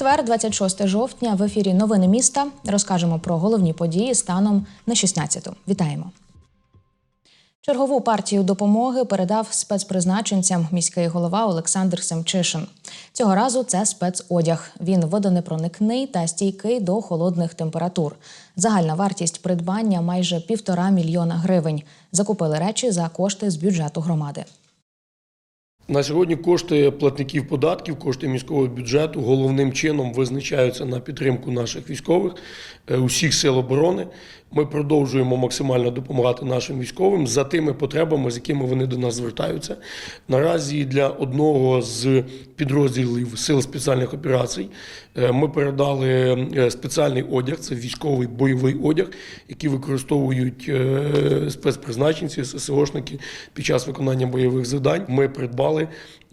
Четвер, 26 жовтня, в ефірі Новини міста. Розкажемо про головні події станом на 16-ту. Вітаємо. Чергову партію допомоги передав спецпризначенцям міський голова Олександр Семчишин. Цього разу це спецодяг. Він водонепроникний та стійкий до холодних температур. Загальна вартість придбання майже півтора мільйона гривень. Закупили речі за кошти з бюджету громади. На сьогодні кошти платників податків, кошти міського бюджету головним чином визначаються на підтримку наших військових, е, усіх сил оборони. Ми продовжуємо максимально допомагати нашим військовим за тими потребами, з якими вони до нас звертаються. Наразі для одного з підрозділів сил спеціальних операцій е, ми передали е, спеціальний одяг, це військовий бойовий одяг, який використовують спецпризначенці, ССОшники під час виконання бойових завдань. Ми придбали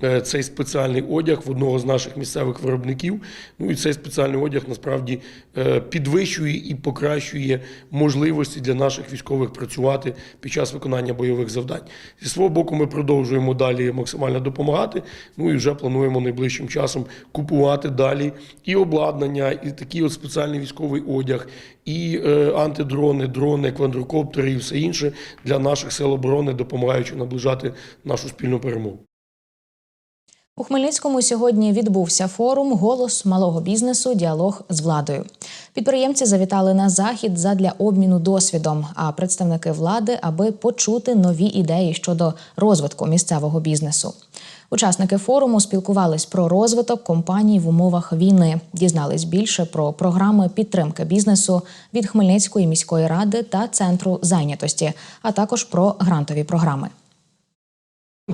е, цей спеціальний одяг в одного з наших місцевих виробників. Ну і цей спеціальний одяг насправді е, підвищує і покращує можливості для наших військових працювати під час виконання бойових завдань. Зі свого боку, ми продовжуємо далі максимально допомагати. Ну і вже плануємо найближчим часом купувати далі і обладнання, і такий от спеціальний військовий одяг, і е, антидрони, дрони, квадрокоптери і все інше для наших сил оборони, допомагаючи наближати нашу спільну перемогу. У Хмельницькому сьогодні відбувся форум Голос малого бізнесу. Діалог з владою. Підприємці завітали на захід задля обміну досвідом, а представники влади, аби почути нові ідеї щодо розвитку місцевого бізнесу. Учасники форуму спілкувались про розвиток компаній в умовах війни, дізнались більше про програми підтримки бізнесу від Хмельницької міської ради та центру зайнятості, а також про грантові програми.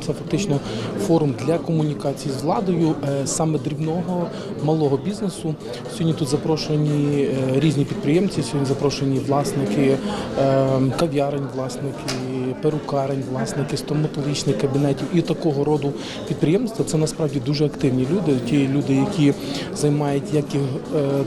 Це фактично форум для комунікації з владою е, саме дрібного малого бізнесу. Сьогодні тут запрошені е, різні підприємці. Сьогодні запрошені власники е, кав'ярень, власники перукарень, власники стоматологічних кабінетів і такого роду підприємства. Це насправді дуже активні люди. Ті люди, які займають як і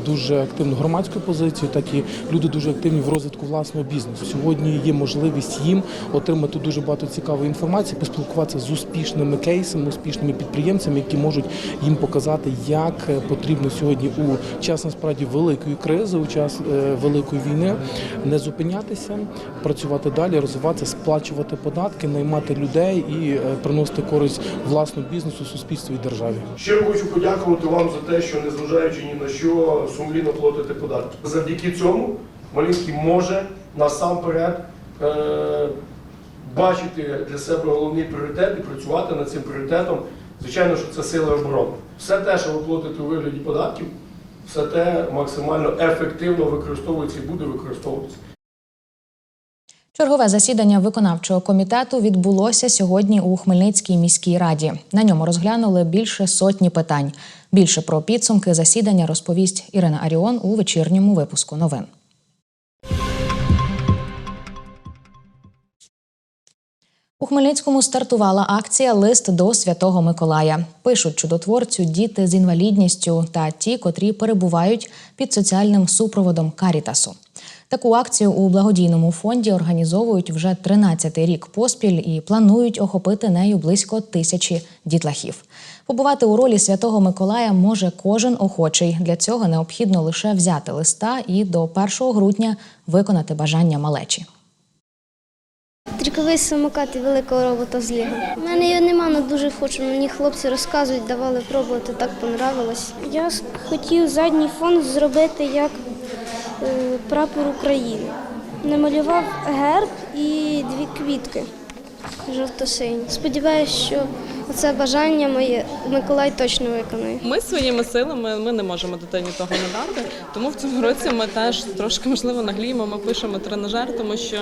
дуже активну громадську позицію, так і люди дуже активні в розвитку власного бізнесу. Сьогодні є можливість їм отримати дуже багато цікавої інформації, поспілкуватися з успішними кейсами, успішними підприємцями, які можуть їм показати, як е, потрібно сьогодні у час насправді великої кризи, у час е, великої війни не зупинятися, працювати далі, розвиватися, сплачувати податки, наймати людей і е, приносити користь власному бізнесу, суспільству і державі. Щиро хочу подякувати вам за те, що незважаючи ні на що сумлінно платите податки. Завдяки цьому Малінський може насамперед бачити для себе головний пріоритет і працювати над цим пріоритетом. Звичайно, що це сили оборони. Все те, що ви платите у вигляді податків, все те максимально ефективно використовується і буде використовуватися. Чергове засідання виконавчого комітету відбулося сьогодні у Хмельницькій міській раді. На ньому розглянули більше сотні питань. Більше про підсумки засідання розповість Ірина Аріон у вечірньому випуску новин. У Хмельницькому стартувала акція Лист до Святого Миколая. Пишуть чудотворцю діти з інвалідністю та ті, котрі перебувають під соціальним супроводом Карітасу. Таку акцію у благодійному фонді організовують вже 13-й рік поспіль і планують охопити нею близько тисячі дітлахів. Побувати у ролі святого Миколая може кожен охочий. Для цього необхідно лише взяти листа і до 1 грудня виконати бажання малечі. Тріковий самокат і великого робота з Лего. У мене його нема, але дуже хочу. Мені хлопці розказують, давали пробувати, так понравилось. Я хотів задній фон зробити як е, прапор України. Намалював герб і дві квітки жовто-сині. Сподіваюсь, що це бажання моє Миколай точно виконає. Ми своїми силами ми не можемо дитині того не дати. Тому в цьому році ми теж трошки можливо нагліємо. Ми пишемо тренажер, тому що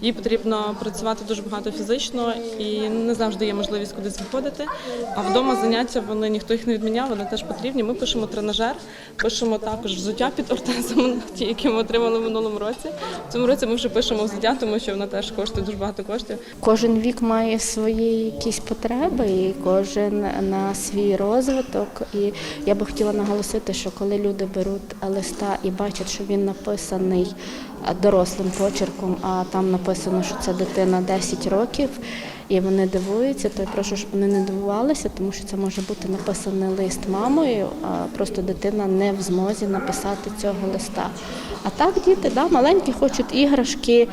їй потрібно працювати дуже багато фізично і не завжди є можливість кудись виходити. А вдома заняття вони ніхто їх не відміняв, вони теж потрібні. Ми пишемо тренажер, пишемо також взуття під ортезом, ті, які ми отримали в минулому році. В цьому році ми вже пишемо взуття, тому що вона теж коштує дуже багато коштів. Кожен вік має свої якісь потреби, кожен на свій розвиток. І я би хотіла наголосити, що коли люди беруть листа і бачать, що він написаний дорослим почерком, а там написано, що це дитина 10 років. І вони дивуються, то я прошу, щоб вони не дивувалися, тому що це може бути написаний лист мамою, а просто дитина не в змозі написати цього листа. А так діти, да, маленькі хочуть іграшки,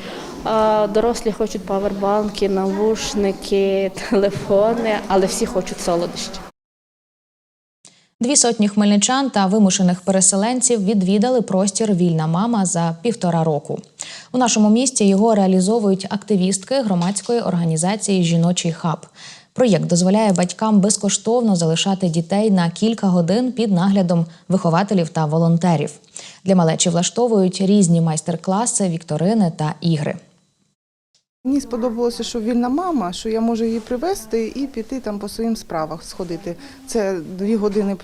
дорослі хочуть павербанки, навушники, телефони, але всі хочуть солодощі. Дві сотні хмельничан та вимушених переселенців відвідали простір Вільна мама за півтора року. У нашому місті його реалізовують активістки громадської організації Жіночий хаб. Проєкт дозволяє батькам безкоштовно залишати дітей на кілька годин під наглядом вихователів та волонтерів. Для малечі влаштовують різні майстер-класи, вікторини та ігри. Мені сподобалося, що вільна мама, що я можу її привезти і піти там по своїм справах сходити. Це дві години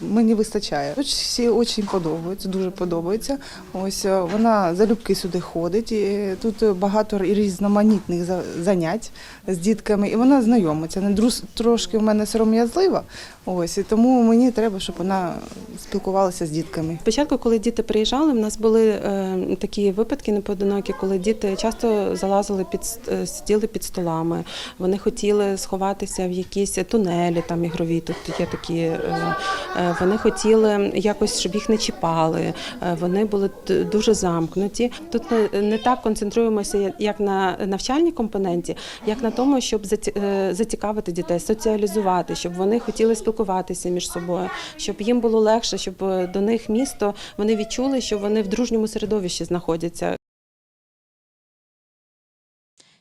мені вистачає. Всі дуже подобаються, дуже подобається. Ось е, вона залюбки сюди ходить. І тут багато різноманітних занять з дітками, і вона знайомиться. Не трошки в мене сором'язлива. Ось і тому мені треба, щоб вона спілкувалася з дітками. Спочатку, коли діти приїжджали, в нас були е, такі випадки непоодинокі, коли діти часто залазили під е, сиділи під столами. Вони хотіли сховатися в якісь тунелі, там ігрові. Тут є такі. е, е, вони хотіли якось, щоб їх не чіпали. Е, вони були дуже замкнуті. Тут не, так концентруємося, як на навчальній компоненті, як на тому, щоб заці- е, зацікавити дітей, соціалізувати, щоб вони хотіли спілкуватися між собою, щоб їм було легше, щоб е, до них місто вони відчули, що вони в дружньому середовищі знаходяться.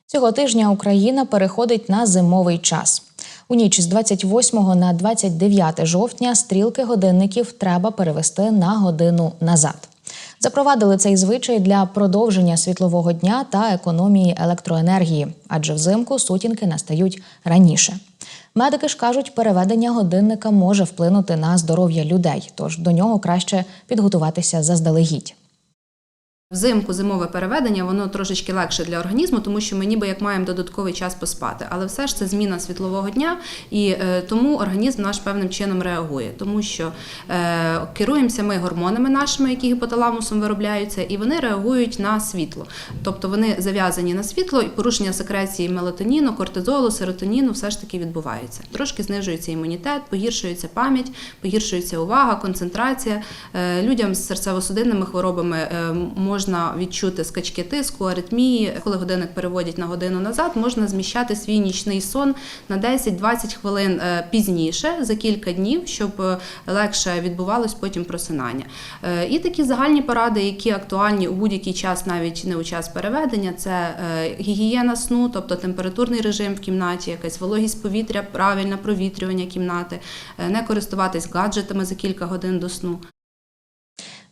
Цього тижня Україна переходить на зимовий час. У ніч з 28 на 29 жовтня стрілки годинників треба перевести на годину назад. Запровадили цей звичай для продовження світлового дня та економії електроенергії, адже взимку сутінки настають раніше. Медики ж кажуть, переведення годинника може вплинути на здоров'я людей, тож до нього краще підготуватися заздалегідь. Взимку зимове переведення воно трошечки легше для організму, тому що ми ніби як маємо додатковий час поспати. Але все ж це зміна світлового дня, і е, тому організм наш певним чином реагує, тому що е, керуємося ми гормонами нашими, які гіпоталамусом виробляються, і вони реагують на світло. Тобто вони зав'язані на світло, і порушення секреції мелатоніну, кортизолу, серотоніну все ж таки відбувається. Трошки знижується імунітет, погіршується пам'ять, погіршується увага, концентрація. Е, Людям з серцево-судинними хворобами е, можна відчути скачки тиску, аритмії. Коли годинник переводять на годину назад, можна зміщати свій нічний сон на 10-20 хвилин е, пізніше за кілька днів, щоб е, легше відбувалось потім просинання. Е, І такі загальні поради, які актуальні у будь-який час, навіть не у час переведення, це гігієна сну, тобто температурний режим в кімнаті, якась вологість повітря, правильне провітрювання кімнати, не користуватись гаджетами за кілька годин до сну.